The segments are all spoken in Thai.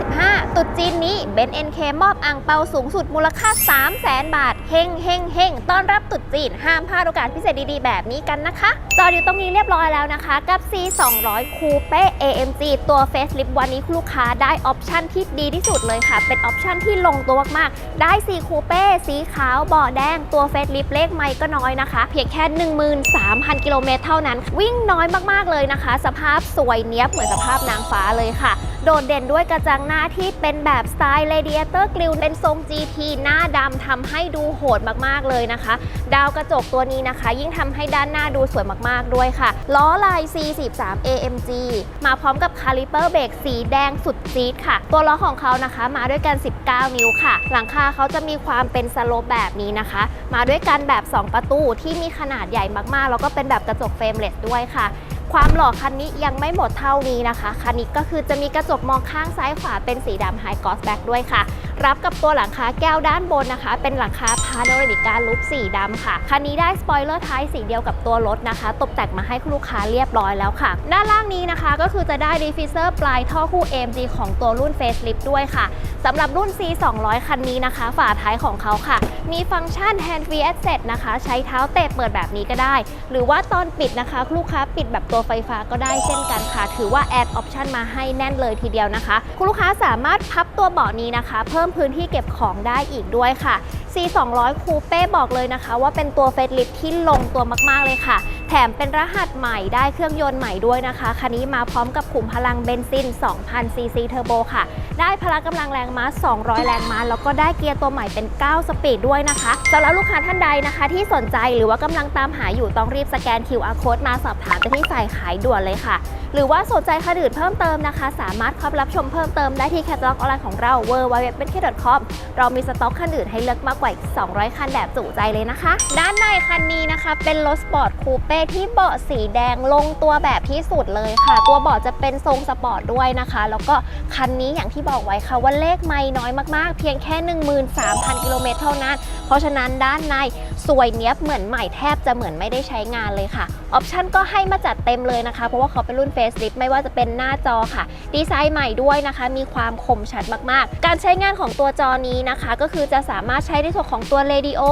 ตุ๊ดจีนนี้เบนเอ็นเคมอบอ่างเปาสูงสุดมูลค่า 3 0 0แสนบาท เฮงเฮงเฮงต้อนรับตรุษจีน ห้ามพลาดโอกาสพิเศษดีๆ แบบนี้กันนะคะ จอดอยู่ตรงนี้เรียบร้อยแล้วนะคะ กับ C 2 0 0 Coupe AMG ตัว Facelift วันนี้คุณลูกค้าได้ออปชั่นที่ดีที่สุดเลยค่ะ เป็นออปชั่นที่ลงตัวมากๆ ได้ C Coupe สีขาวเบาะแดง ตัว Facelift เลขไม่ก็น้อยนะคะ เพียงแค่ 13,000 กิโลเมตรเท่านั้น วิ่งน้อยมากๆเลยนะคะ สภาพสวยเนี้ยบเหมือนสภาพนางฟ้าเลยค่ะ โดดเด่นด้วยกระจังหน้าที่เป็นแบบสไตล์ Radiator Grille เป็นทรง GT หน้าดำทำให้ดูโหดมากๆเลยนะคะ ดาวกระจกตัวนี้นะคะ ยิ่งทำให้ด้านหน้าดูสวยมากๆด้วยค่ะ ล้อลาย C13 AMG มาพร้อมกับคาลิเปอร์เบรกสีแดงสุดจี๊ดค่ะ ตัวล้อของเขานะคะ มาด้วยกัน 19 นิ้วค่ะ หลังคาเขาจะมีความเป็นสโลปแบบนี้นะคะ มาด้วยกันแบบ 2 ประตูที่มีขนาดใหญ่มากๆ แล้วก็เป็นแบบกระจกเฟรมเลสด้วยค่ะ ความหล่อคันนี้ยังไม่หมดเท่านี้นะคะ คันนี้ก็คือจะมีกระจกมองข้างซ้ายขวาเป็นสีดำไฮกอสแบ็กด้วยค่ะ รับกับตัวหลังคาแก้วด้านบนนะคะ เป็นหลังคาพาโนรามิกการลุปสีดำค่ะ คันนี้ได้สปอยเลอร์ท้ายสีเดียวกับตัวรถนะคะ ตกแต่งมาให้คุลูกค้าเรียบร้อยแล้วค่ะ ด้านล่างนี้นะคะก็คือจะได้ดีฟิเซอร์ปลายท่อคู่ AMG ของตัวรุ่น Facelift ด้วยค่ะสำหรับรุ่น C 200คันนี้นะคะ ฝาท้ายของเขาค่ะ มีฟังก์ชัน Hand Free Access นะคะ ใช้เท้าเตะเปิดแบบนี้ก็ได้ หรือว่าตอนปิดนะคะลูกค้าปิดแบบตัวไฟฟ้าก็ได้เช่นกันค่ะ ถือว่าแอดออปชันมาให้แน่นเลยทีเดียวนะคะ คุณลูกค้าสามารถพับตัวเบาะนี้นะคะ เพิ่มพื้นที่เก็บของได้อีกด้วยค่ะ C 200 Coupe บอกเลยนะคะ ว่าเป็นตัวเฟสลิฟที่ลงตัวมากๆเลยค่ะ แถมเป็นรหัสใหม่ได้เครื่องยนต์ใหม่ด้วยนะคะ คันนี้มาพร้อมกับขุมพลังเบนซิน 2,000 ซีซีเทอร์โบค่ะ ได้พละกำลังแรงม้า 200 แรงม้า แล้วก็ได้เกียร์ตัวใหม่เป็น 9 สปีดด้วยนะคะสำหรับลูกค้าท่านใดนะคะ ที่สนใจหรือว่ากำลังตามหาอยู่ต้องรีบสแกน QR code มาสอบถามไปที่ฝ่ายขายด่วนเลยค่ะ หรือว่าสนใจคันอื่นเพิ่มเติมนะคะ สามารถเข้ารับชมเพิ่มเติมได้ที่แคตตาล็อกออนไลน์ของเรา w w w b e n k c o m เรามีสต็อกคันอื่นให้เลือกมากกว่าอีก 200 คันแบบจุใจเลยนะคะ ด้านในคันนี้นะคะ เป็นรถสปอร์ตคูเป้ที่เบาะสีแดงลงตัวแบบที่สุดเลยค่ะ ตัวเบาะจะเป็นทรงสปอร์ตด้วยนะคะ แล้วก็คันนี้อย่างที่บอกไว้ค่ะว่าเลขไม่น้อยมากๆ เพียงแค่ 13,000 กิโลเมตรเท่านั้น เพราะฉะนั้นด้านในสวยเนี้ยบเหมือนใหม่แทบจะเหมือนไม่ได้ใช้งานเลยค่ะ ออปชั่นก็ให้มาจัดเต็มเลยนะคะ เพราะว่าเขาเป็นรุ่น Facelift ไม่ว่าจะเป็นหน้าจอค่ะ ดีไซน์ใหม่ด้วยนะคะ มีความคมชัดมากๆ การใช้งานของตัวจอนี้นะคะ ก็คือจะสามารถใช้ในส่วนของตัว Radio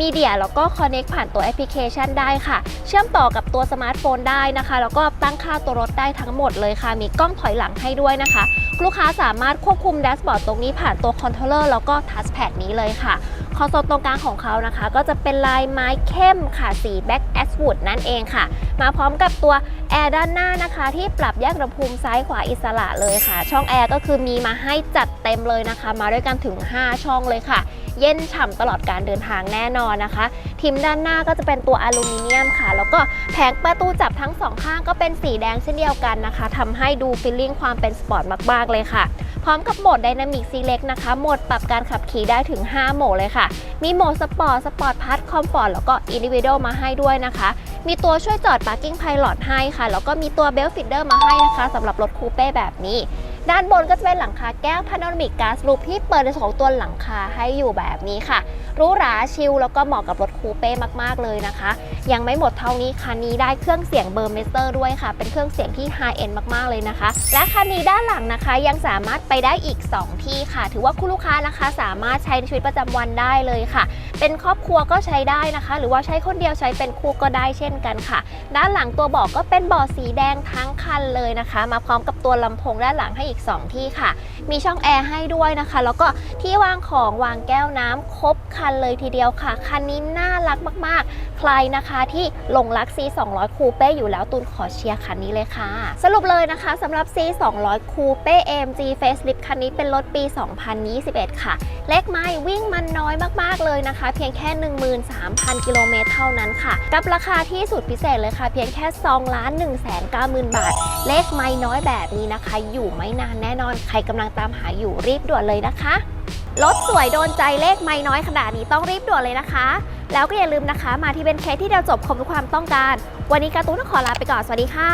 Media แล้วก็ Connect ผ่านตัวแอปพลิเคชันได้ค่ะ เชื่อมต่อกับตัวสมาร์ทโฟนได้นะคะ แล้วก็ตั้งค่าตัวรถได้ทั้งหมดเลยค่ะ มีกล้องถอยหลังให้ด้วยนะคะ ลูกค้าสามารถควบคุมแดชบอร์ดตรงนี้ผ่านตัวคอนโทรลเลอร์แล้วก็ทัชแพดนี้เลยค่ะ อนโซลตรงกลางของเขานะคะ ก็จะเป็นลายไม้เข้มค่ะสีแบ็กแอสวูดนั่นเองค่ะ มาพร้อมกับตัวแอร์ด้านหน้านะคะ ที่ปรับแยกอุณหภูมิซ้ายขวาอิสระเลยค่ะ ช่องแอร์ก็คือมีมาให้จัดเต็มเลยนะคะ มาด้วยกันถึง 5 ช่องเลยค่ะ เย็นฉ่ำตลอดการเดินทางแน่นอนนะคะ ทิมด้านหน้าก็จะเป็นตัวอลูมิเนียมค่ะ แล้วก็แผงประตูจับทั้งสองข้างก็เป็นสีแดงเช่นเดียวกันนะคะทำให้ดูฟีลลิ่งความเป็นสปอร์ตมากๆเลยค่ะพร้อมกับโหมด Dynamic Select นะคะ โหมดปรับการขับขี่ได้ถึง 5 โหมดเลยค่ะมีโหมดสปอร์ตสปอร์ตพาร์ทคอมฟอร์ตแล้วก็อินดิวิเดลมาให้ด้วยนะคะ มีตัวช่วยจอด Parking Pilot ให้ค่ะ แล้วก็มีตัวเบลฟิดเดอร์มาให้นะคะสำหรับรถคูเป้แบบนี้ ด้านบนก็จะเป็นหลังคาแก้วพาโนรามิกกาซลูปที่เปิดในส่วนของตัวหลังคาให้อยู่แบบนี้ค่ะรู้หราชิลแล้วก็เหมาะกับรถคูเป้มากๆเลยนะคะ ยังไม่หมดเท่านี้คันนี้ได้เครื่องเสียงเบอร์เมสเตอร์ด้วยค่ะ เป็นเครื่องเสียงที่ไฮเอ็นมากๆเลยนะคะ และคันนี้ด้านหลังนะคะยังสามารถไปได้อีก 2 ที่ค่ะ ถือว่าคุณลูกค้านะคะ สามารถใช้ในชีวิตประจำวันได้เลยค่ะ เป็นครอบครัวก็ใช้ได้นะคะ หรือว่าใช้คนเดียวใช้เป็นคู่ก็ได้เช่นกันค่ะ ด้านหลังตัวเบาะก็เป็นเบาะสีแดงทั้งคันเลยนะคะ มาพร้อมกับตัวลำโพงด้านหลังให้อีก2 ที่ค่ะ มีช่องแอร์ให้ด้วยนะคะ แล้วก็ที่วางของวางแก้วน้ำครบคันเลยทีเดียวค่ะ คันนี้น่ารักมาก ๆ ใครนะคะที่หลงรัก C 200 Coupe อยู่แล้วตูนขอเชียร์คันนี้เลยค่ะ สรุปเลยนะคะสำหรับ C 200 Coupe AMG Facelift คันนี้เป็นรถปี 2021 ค่ะ เลขไม้วิ่งมันน้อยมาก ๆ เลยนะคะ เพียงแค่ 13,000 กิโลเมตรเท่านั้นค่ะ กับราคาที่สุดพิเศษเลยค่ะ เพียงแค่2ล้าน1 9 0 0 0 0 บาท เลขไม้น้อยแบบนี้นะคะ อยู่ไม่นานแน่นอนใครกำลังตามหาอยู่รีบด่วนเลยนะคะรถสวยโดนใจเลขไม่น้อยขนาดนี้ต้องรีบด่วนเลยนะคะ แล้วก็อย่าลืมนะคะ มาที่เบนเคที่เดียวจบคมทุกความต้องการ วันนี้การ์ตูนต้องขอลาไปก่อน สวัสดีค่ะ